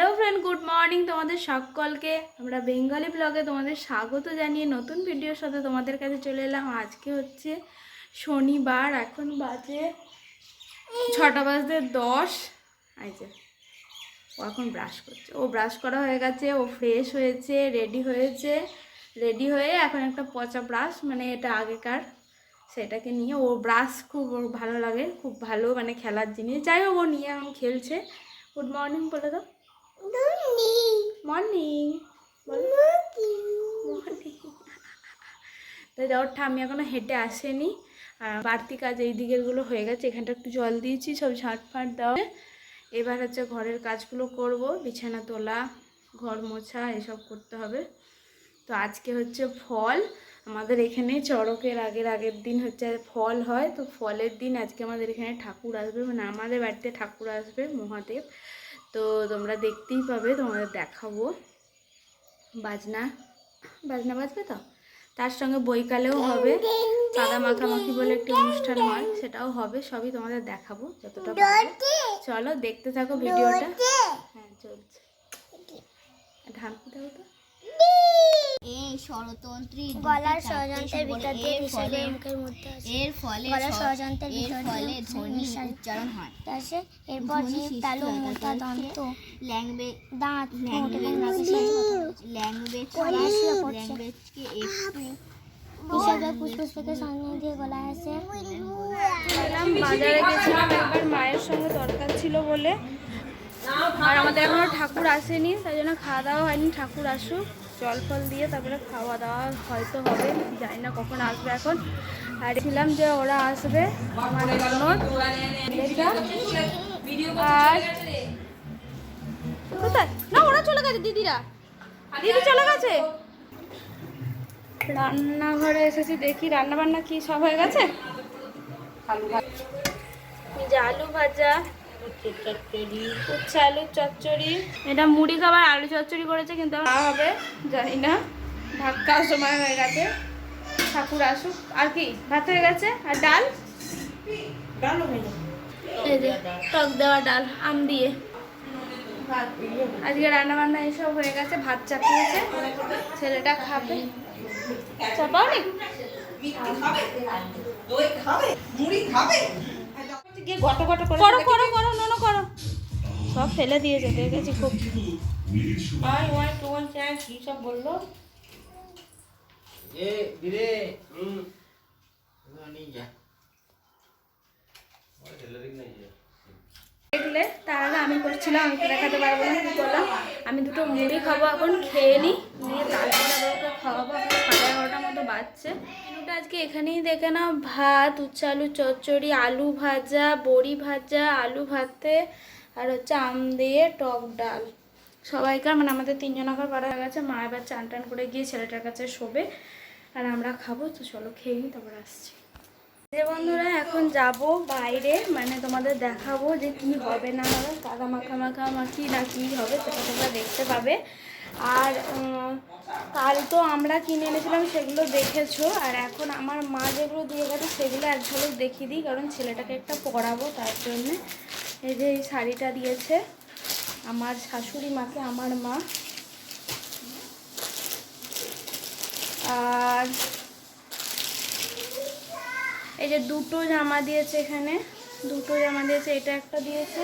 Hello friend good morning তোমাদের সকলকে। আমরা বেঙ্গলি ব্লগে তোমাদের স্বাগত জানিয়ে নতুন ভিডিওর সাথে তোমাদের কাছে চলে এলাম। আজকে হচ্ছে শনিবার, এখন বাজে ছটা বাজতে দশ। এই যে, ও এখন ব্রাশ করছে। ও ব্রাশ করা হয়ে গেছে, ও ফ্রেশ হয়েছে রেডি হয়েছে। রেডি হয়ে এখন একটা পচা ব্রাশ মানে এটা আগেকার, সেটাকে নিয়ে ও ব্রাশ খুব ওর ভালো লাগে, খুব ভালো মানে খেলার জিনিস। যাই হোক, ও নিয়ে এখন খেলছে। গুড মর্নিং বলে দাও। মর্নিং মর্নিং তো এখনও হেঁটে আসেনি। আর বাড়তি কাজ এই দিকেরগুলো হয়ে গেছে এখানটা একটু জল দিয়েছি সব ঝাঁট ফাট দেওয়া এবার হচ্ছে ঘরের কাজগুলো করব বিছানা তোলা ঘর মোছা এসব করতে হবে। তো আজকে হচ্ছে ফল আমাদের এখানে চড়কের আগের আগের দিন হচ্ছে ফল হয়। তো ফলের দিন আজকে আমাদের এখানে ঠাকুর আসবে মানে আমাদের বাড়িতে ঠাকুর আসবে মহাদেব। তো তোমরা দেখতেই পাবে, তোমাদের দেখাবো। বাজনা বাজনা বাজবে তো? তার সঙ্গে বইকালেও হবে। সাদা মাখামাখি বলে একটি অনুষ্ঠান হয়, সেটাও হবে, সবই তোমাদের দেখাবো, যতটা। চলো, দেখতে থাকো ভিডিওটা। হ্যাঁ চলছে। ধান দাও তো। গলার ষড়যন্ত্রের ভিতর দিয়ে ফলে মুখের মধ্যে আছে এর ফলে গলার ষড়যন্ত্রের ভিতর ফলে ধ্বনি উচ্চারণ হয়। এরপর তালু মোটা দন্ত ল্যাঙ্গুয়েজ দাঁত ল্যাঙ্গুয়েজ। ল্যাঙ্গুয়েজকে একটু হিসাবে ফুসফুস থেকে সামনে দিয়ে গলায় আসে। গেলাম বাজারে গেছিলাম একবার মায়ের সঙ্গে দরকার ছিল বলে। আর আমাদের এখনও ঠাকুর আসেনি তাই জন্য খাওয়া দাওয়া হয়নি ঠাকুর আসুক। জল ফল দিয়ে তারপরে খাওয়া দাওয়া হয়তো হবে জানি না কখন আসবে এখন। আর ছিলাম যে ওরা আসবে আমার আর কোথায়? না ওরা চলে গেছে দিদিরা। দিদি চলে গেছে? রান্নাঘরে এসেছি দেখি রান্না বান্না কি সব হয়ে গেছে। আলু ভাজা উচ্ছে আলুর চচ্চড়ি। এটা মুড়ি খাবার আলু চচ্চড়ি করেছে কিন্তু হবে জানি না। ভাত খাওয়ার সময় হয়ে গেছে। ঠাকুর আসুক। আর কি? ভাত হয়ে গেছে? আর ডাল? টক দেওয়া ডাল আম দিয়ে। আজকে রান্না বান্না এইসব হয়ে গেছে ভাত চাপিয়েছে। ছেলেটা খাবে। চাপাও নি করো করো করো নোনো করো। সব ফেলে দিয়েছে দেখেছি খুব। যা। দেখলে তার আগে আমি করছিলাম আমি দেখাতে পারব না কি করলাম আমি দুটো মুড়ি খাব এখন খেয়ে নিই নিয়ে তারপরে খাওয়াবো। বাজছে মেনুটা আজকে এখানেই দেখে নাও। ভাত, উচ্ছে আলু, চচ্চড়ি, আলু ভাজা, বড়ি ভাজা, আলু ভাতে, আর হচ্ছে আম দিয়ে টক ডাল। সবাইকার মানে আমাদের তিনজনাকার পাড়া গেছে। মা এবার চান টান করে গিয়ে ছেলেটার কাছে শোবে। আর আমরা খাব, তো চলো খেয়ে নিই, তারপর আসছি। যে বন্ধুরা, এখন যাব বাইরে মানে তোমাদের দেখাবো যে কি হবে না হবে। কাদা মাখা মাখা মাখি না কি হবে, সেটা তোমরা দেখতে পাবে। আর কাল তো আমরা কিনে এনেছিলাম, সেগুলো দেখেছ। আর এখন আমার মা যেগুলো দিয়ে গেছে, সেগুলো এক ঝলক দেখিয়ে দিই, কারণ ছেলেটাকে একটা পরাবো তার জন্যে। এই যে এই শাড়িটা দিয়েছে আমার শাশুড়ি মাকে, আমার মা। আর এই যে দুটো জামা দিয়েছে এখানে, দুটো জামা দিয়েছে, এটা একটা দিয়েছে,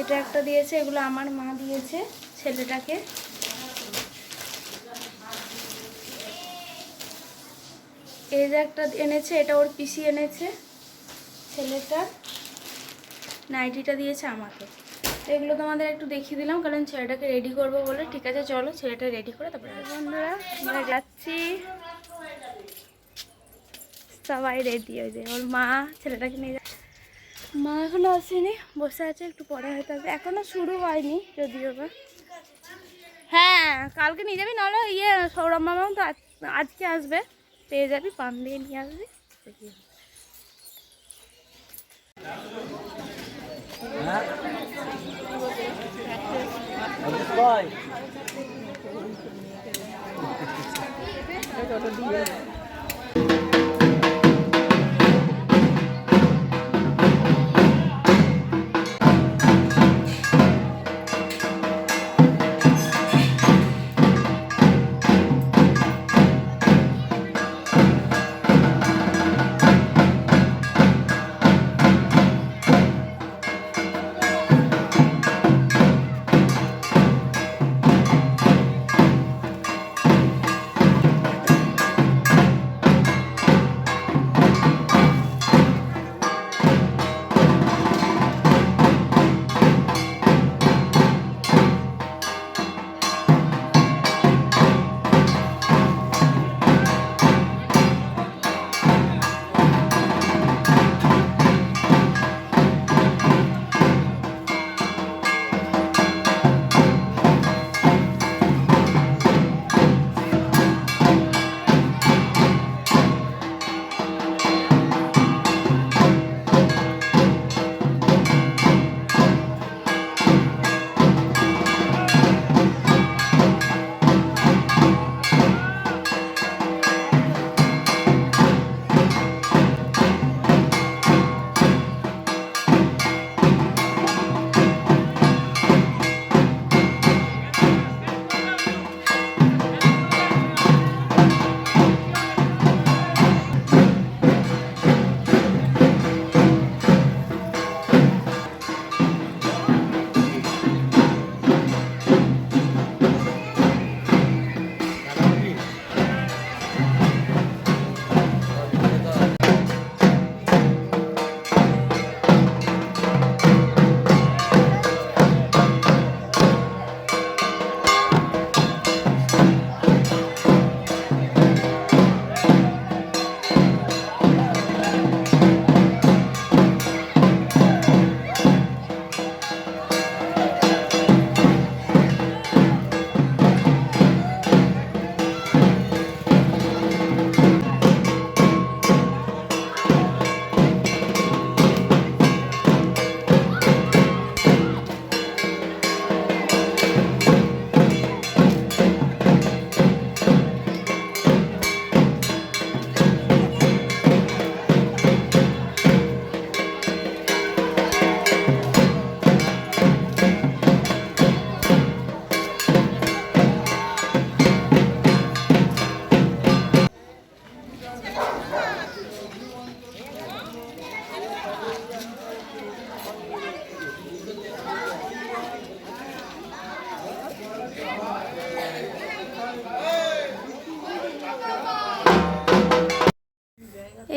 এটা একটা দিয়েছে, এগুলো আমার মা দিয়েছে। ছেলেটাকে। এই যে একটা এনেছে, এটা ওর পিসি এনেছে। ছেলেটা নাইটিটা দিয়েছে আমাকে। তো এগুলো তোমাদের একটু দেখিয়ে দিলাম, কারণ ছেলেটাকে রেডি করব বলে। ঠিক আছে, চলো ছেলেটা রেডি করে তারপরে। বন্ধুরা আমরা। যাচ্ছি। সবাই রেডি হয়ে যায় ওর মা ছেলেটাকে নিয়ে যায় মা এখনও আসেনি, বসে আছে, একটু পরে হয়তো আসবে। এখনও শুরু হয়নি, যদিও বা। হ্যাঁ কালকে নিয়ে যাবি, নাহলে ইয়ে সৌরভ মামাও তো আজকে আসবে। পেয়ে যাবি, পান দিয়ে নিয়ে আসবি। হ্যাঁ।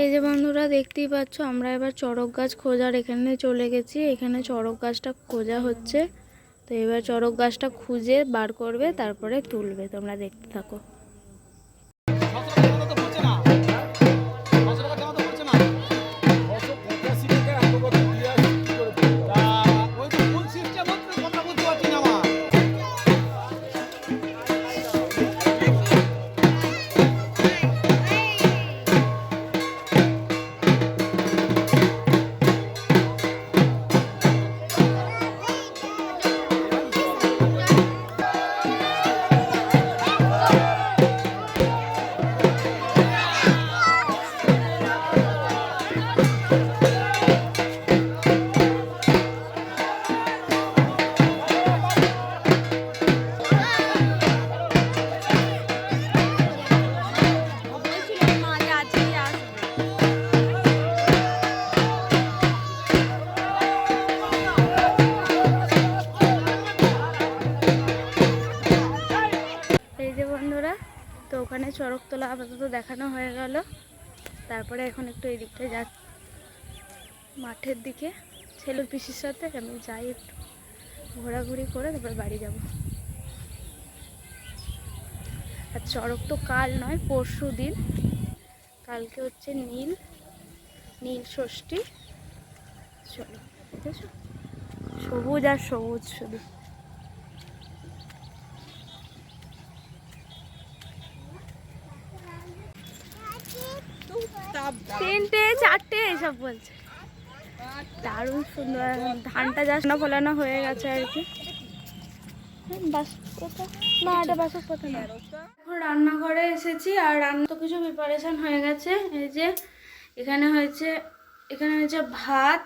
এই যে বন্ধুরা দেখতেই পাচ্ছ, আমরা এবার চড়ক গাছ খোঁজার এখানে চলে গেছি। এখানে চড়ক গাছটা খোঁজা হচ্ছে। তো এবার চড়ক গাছটা খুঁজে বার করবে, তারপরে তুলবে। তোমরা দেখতে থাকো। তো ওখানে চড়ক তোলা আপাতত দেখানো হয়ে গেল। তারপরে এখন একটু এই দিকটা যা মাঠের দিকে। ছেলের পিসির সাথে আমি যাই একটু। ঘোরাঘুরি করে তারপরে বাড়ি যাব। আর চড়ক তো কাল নয়, পরশু দিন। কালকে হচ্ছে নীল নীল ষষ্ঠী। চলো সবুজ আর সবুজ শুধু। তিনটে, চারটে, এসব বলছে। দারুণ সুন্দর, ধানটা যা সোনা ফোলানো হয়ে গেছে আর কি। রান্নাঘরে এসেছি আর রান্না তো কিছু প্রিপারেশন হয়ে গেছে। এই যে এখানে হয়েছে এখানে হয়েছে ভাত,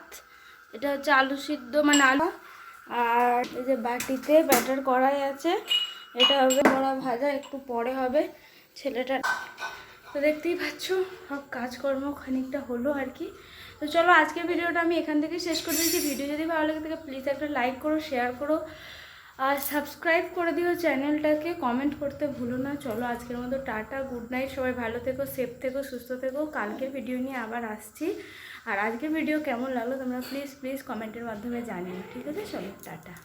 এটা হচ্ছে আলু সিদ্ধ মানে আলু। আর এই যে বাটিতে ব্যাটার করাই আছে। এটা হবে বড়া ভাজা, একটু পরে হবে ছেলেটা তো দেখতেই পাচ্ছ, সব কাজকর্ম খানিকটা হলো আর কি। তো চলো আজকের ভিডিওটা আমি এখান থেকে শেষ করে দিচ্ছি ভিডিও যদি ভালো লাগে থাকে প্লিজ একটা লাইক করো শেয়ার করো। আর সাবস্ক্রাইব করে দিও চ্যানেলটাকে কমেন্ট করতে ভুলো না। চলো আজকের মতো টাটা গুড নাইট সবাই ভালো থেকো সেফ থেকো, সুস্থ থেকো। কালকের ভিডিও নিয়ে আবার আসছি। আর আজকের ভিডিও কেমন লাগল তোমরা প্লিজ প্লিজ কমেন্টের মাধ্যমে জানিও। ঠিক আছে? চলো, টাটা।